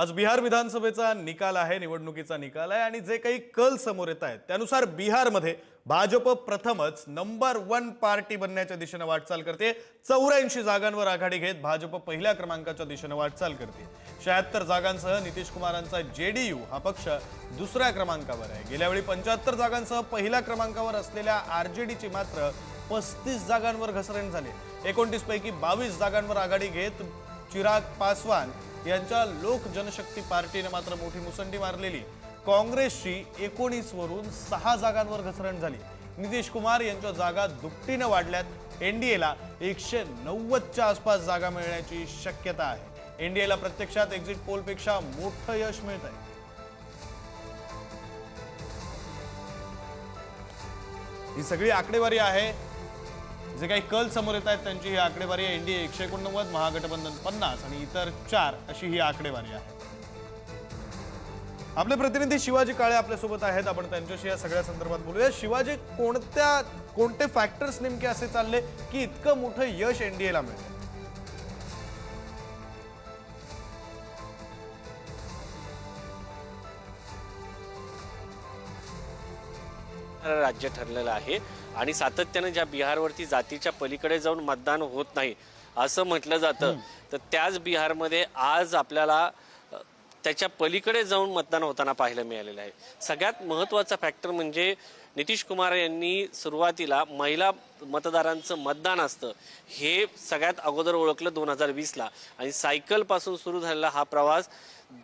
आज बिहार विधानसभेचा निकाल आहे निवडणुकीचा निकाल आहे आणि जे काही कल समोर येत आहेत त्यानुसार बिहारमध्ये भाजप प्रथमच नंबर वन पार्टी बनण्याच्या दिशेनं वाटचाल करते. चौऱ्याऐंशी जागांवर आघाडी घेत भाजप पहिल्या क्रमांकाच्या दिशेनं वाटचाल करते. शहात्तर जागांसह नितीश कुमारांचा जेडीयू हा पक्ष दुसऱ्या क्रमांकावर आहे. गेल्या वेळी पंच्याहत्तर जागांसह पहिल्या क्रमांकावर असलेल्या आरजेडीची मात्र पस्तीस जागांवर घसरण झाली. एकोणतीस पैकी बावीस जागांवर आघाडी घेत चिराग पासवान यांच्या लोक जनशक्ती पार्टीने मात्र मोठी मुसंडी मारलेली. काँग्रेसची एकोणीसवरून सहा जागांवर घसरण झाली. नितीश कुमार यांच्या जागा दुपटीनं वाढल्यात. एनडीएला एकशे नव्वदच्या आसपास जागा मिळण्याची शक्यता आहे. एनडीएला प्रत्यक्षात एक्झिट पोलपेक्षा मोठं यश मिळत आहे ही सगळी आकडेवारी आहे. जे काही कल समोर येत आहेत त्यांची ही आकडेवारी आहे. एनडीए एकशे एकोणनव्वद महागठबंधन पन्नास आणि इतर चार अशी ही आकडेवारी आहे. आपले प्रतिनिधी शिवाजी काळे आपल्यासोबत आहेत. आपण त्यांच्याशी या सगळ्या संदर्भात बोलूया. शिवाजी कोणत्या कोणते फॅक्टर्स नेमके असे चालले की इतकं मोठं यश एनडीएला मिळतं राज्य ठरलेलं आहे. आणि सातत्यानं ज्या बिहारवरती जातीच्या पलीकडे जाऊन मतदान होत नाही असं म्हटलं जातं तर त्याच बिहारमध्ये आज आपल्याला त्याच्या पलीकडे जाऊन मतदान होताना पाहायला मिळालेलं आहे. सगळ्यात महत्त्वाचा फॅक्टर म्हणजे नितीश कुमार यांनी सुरुवातीला महिला मतदारांचं मतदान असतं हे सगळ्यात अगोदर ओळखलं दोन हजार वीसला. आणि सायकलपासून सुरू झालेला हा प्रवास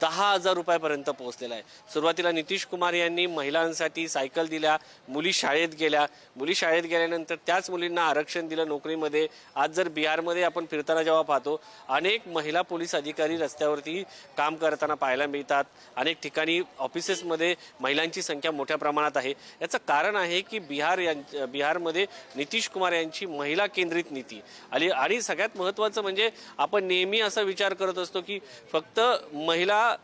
दहा हजार रुपयापर्यंत पोहोचलेला आहे. सुरुवातीला नितीश कुमार यांनी महिलांसाठी सायकल दिल्या मुली शाळेत गेल्या. मुली शाळेत गेल्यानंतर त्याच मुलींना आरक्षण दिलं नोकरीमध्ये. आज जर बिहारमध्ये आपण फिरताना जेव्हा पाहतो अनेक महिला पोलीस अधिकारी रस्त्यावरती काम करताना पाहायला मिळतात. अनेक ठिकाणी ऑफिसेसमध्ये महिलांची संख्या मोठ्या प्रमाणात आहे. याचं कारण आहे की बिहार यां बिहारमध्ये नितीश कुमार यांची महिला केंद्रित नीती. आणि आणि सगळ्यात महत्त्वाचं म्हणजे आपण नेहमी असा विचार करत असतो की फक्त महिला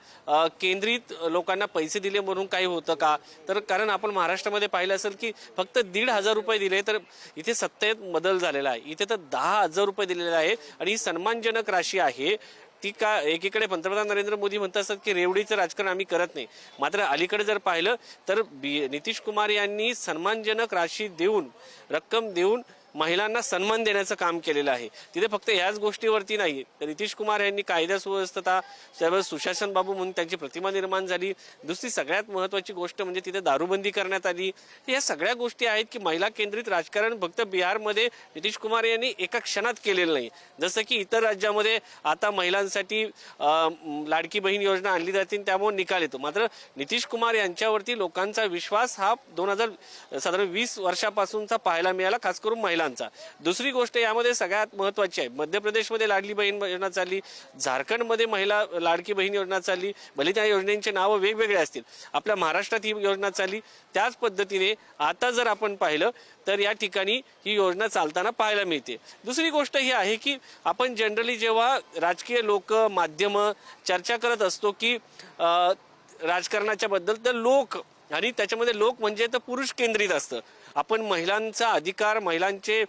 केंद्रित लोकांना पैसे दिले म्हणून काही होतं का? तर कारण आपण महाराष्ट्रामध्ये पाहिलं असेल की फक्त दीड हजार रुपये दिले तर इथे सत्तेत बदल झालेला आहे. इथे तर दहा हजार रुपये दिलेले आहे आणि ही सन्मानजनक राशी आहे. ती का एकीकडे पंतप्रधान नरेंद्र मोदी म्हणत असतात की रेवडीचं राजकारण आम्ही करत नाही. मात्र अलीकडे जर पाहिलं तर बी नितीश कुमार यांनी सन्मानजनक राशी देऊन रक्कम देऊन महिलांना सन्मान देण्याचं काम केलेलं आहे. तिथे फक्त ह्याच गोष्टीवरती नाही. तर नितीश कुमार यांनी कायदा सुव्यवस्था सर्व सुशासन बाबू म्हणून त्यांची प्रतिमा निर्माण झाली. दुसरी सगळ्यात महत्वाची गोष्ट म्हणजे तिथे दारूबंदी करण्यात आली. या सगळ्या गोष्टी आहेत की महिला केंद्रित राजकारण फक्त बिहारमध्ये नितीश कुमार यांनी एका क्षणात केलेलं नाही. जसं की इतर राज्यामध्ये आता महिलांसाठी लाडकी बहीण योजना आणली जाते आणि त्यामुळे निकाल येतो. मात्र नितीश कुमार यांच्यावरती लोकांचा विश्वास हा दोन हजार साधारण वीस वर्षापासूनचा पाहायला मिळाला. खास करून महिला महिलांचा. दुसरी गोष्ट यामध्ये सगळ्यात महत्वाची आहे. मध्य प्रदेशमध्ये लाडली बहीण योजना चालली झारखंडमध्ये महिला लाडकी बहीण योजना चालली भले त्या योजनेचे नावं वेगवेगळे असतील. आपल्या महाराष्ट्रात ही योजना चालली त्याच पद्धतीने आता जर आपण पाहिलं तर या ठिकाणी ही योजना चालताना पाहायला मिळते. दुसरी गोष्ट ही आहे की आपण जनरली जेव्हा राजकीय लोक माध्यमं चर्चा करत असतो की राजकारणाच्या बद्दल तर लोक आणि त्याच्यामध्ये लोक म्हणजे तर पुरुष केंद्रित असतं. आपण महिलांचा अधिकार महिलांचे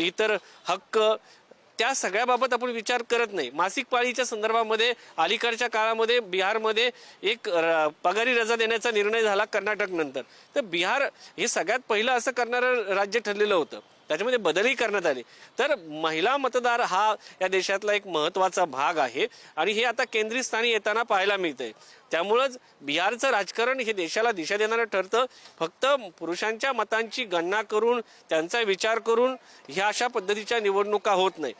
इतर हक्क त्या सगळ्याबाबत आपण विचार करत नाही. मासिक पाळीच्या संदर्भामध्ये अलीकडच्या काळामध्ये बिहारमध्ये एक र- पगारी रजा देण्याचा निर्णय झाला कर्नाटक नंतर. तर बिहार हे सगळ्यात पहिलं असं करणारं राज्य ठरलेलं होतं. त्याच्यामध्ये बदलही करण्यात आले. तर महिला मतदार हा या देशातला एक महत्त्वाचा भाग आहे आणि हे आता केंद्रीय स्थानी येताना पाहायला मिळतंय. त्यामुळंच बिहारचं राजकारण हे देशाला दिशा देणारं ठरतं. फक्त पुरुषांच्या मतांची गणना करून त्यांचा विचार करून ह्या अशा पद्धतीच्या निवडणुका होत नाही.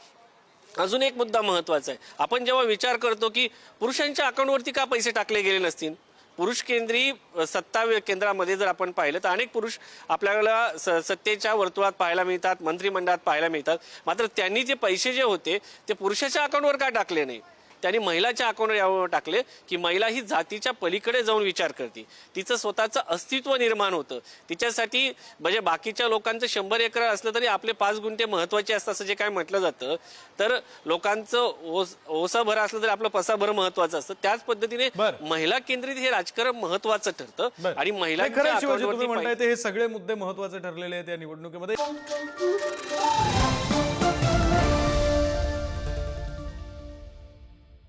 अजून एक मुद्दा महत्त्वाचा आहे. आपण जेव्हा विचार करतो की पुरुषांच्या अकाउंटवरती का पैसे टाकले गेले नसतील? पुरुष केंद्री सत्ता केंद्रामध्ये जर आपण पाहिलं तर अनेक पुरुष आपल्याला स- सत्तेच्या वर्तुळात पाहायला मिळतात मंत्रिमंडळात पाहायला मिळतात. मात्र त्यांनी जे पैसे जे होते ते पुरुषाच्या अकाउंटवर का टाकले नाही? त्यांनी महिलाच्या अकाउंटवर यावर टाकले की महिला ही जातीच्या पलीकडे जाऊन विचार करते. तिचं स्वतःचं अस्तित्व निर्माण होतं. तिच्यासाठी म्हणजे बाकीच्या लोकांचं शंभर एकर असलं तरी आपले पाच गुंठे महत्त्वाचे असतात असं जे काय म्हटलं जातं. तर लोकांचं ओस ओसा भर असलं तरी आपलं पसा भर महत्वाचं असतं. त्याच पद्धतीने बरं. महिला केंद्रित हे राजकारण महत्वाचं ठरतं बरं. आणि नाही, खरं आहे शिवाजी account तुम्ही वरती म्हणताय ते हे सगळे मुद्दे महत्त्वाचे ठरलेले आहेत या निवडणुकीमध्ये.